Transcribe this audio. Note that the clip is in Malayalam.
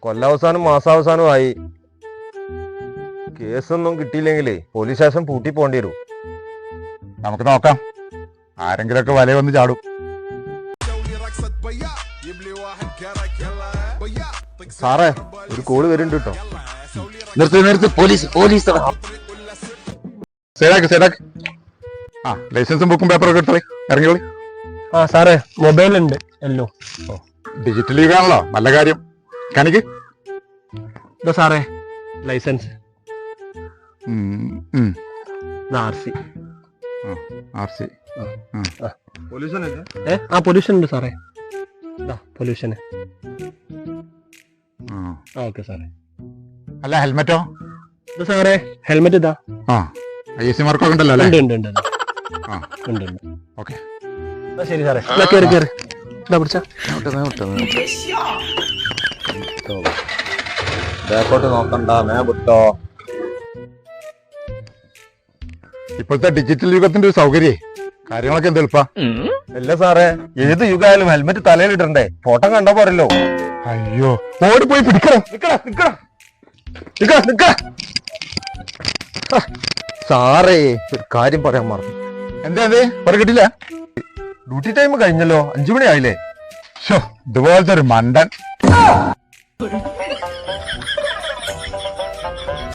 കൊല്ലാവസാനം മാസാവസാനമായി കേസൊന്നും കിട്ടിയില്ലെങ്കിലേ പോലീസ് സ്റ്റേഷൻ പൂട്ടി പോണ്ടി വരും. നമുക്ക് നോക്കാം. ആരെങ്കിലൊക്കെ വല വന്ന് ചാടും. സാറേ ഒരു കോൾ വരുന്നുണ്ട് കേട്ടോ. നിർത്തി നിർത്തി പോലീസ് പോലീസ്. സേടാക്ക് സേടാക്ക് ആ ലൈസൻസും ബുക്കും പേപ്പറൊക്കെ എടുത്തേ? ഇറങ്ങിയോളി ആ സാറേ മൊബൈൽ ഉണ്ട് എല്ലോ ഡിജിറ്റൽ യുഗാണല്ലോ നല്ല കാര്യം. കാണിക്ക്? ഇതാ സാറേ license R C R C ഏ? ആ പൊല്യൂഷൻ ഉണ്ട് സാറേ. പൊല്യൂഷന് ആ. ഓക്കെ സാറേ. അല്ല ഹെൽമെറ്റോ? ഇത് സാറേ ഹെൽമെറ്റ് ഇതാ. ആ. ഐ എസ് സി മാർക്കൊക്കെ ഉണ്ടല്ലോ ഉണ്ട് അല്ലേ ഉണ്ട് ഉണ്ട്. ആ. ഉണ്ട്. ഓക്കെ. ശരി സാറേ. ഇതാ കയറി കയറി ഇതാ പിടിച്ച. ബാക്കോട്ട് നോക്കണ്ട മേ വിട്ടോ. ഇപ്പോഴത്തെ ഡിജിറ്റൽ യുഗത്തിന്റെ ഒരു സൗകര്യേ കാര്യങ്ങളൊക്കെ എന്തെളുപ്പാ അല്ല സാറേ ഏത് യുഗമായാലും ഹെൽമെറ്റ് തലയിൽ ഇടണ്ടേ? ഫോട്ടോ കണ്ടാ പോരല്ലോ. അയ്യോ ഓടിപ്പോയി പിടിക്കണം. നിക്കടാ നിക്കടാ. നിക്ക നിക്ക ആ, സാറേ ഒരു കാര്യം പറയാൻ മറന്നു. എന്താ അതെ പറ കിട്ടില്ല. ഡ്യൂട്ടി ടൈം കഴിഞ്ഞല്ലോ. അഞ്ചു മണി ആയില്ലേ ഇതുപോലത്തെ ഒരു മണ്ടൻ.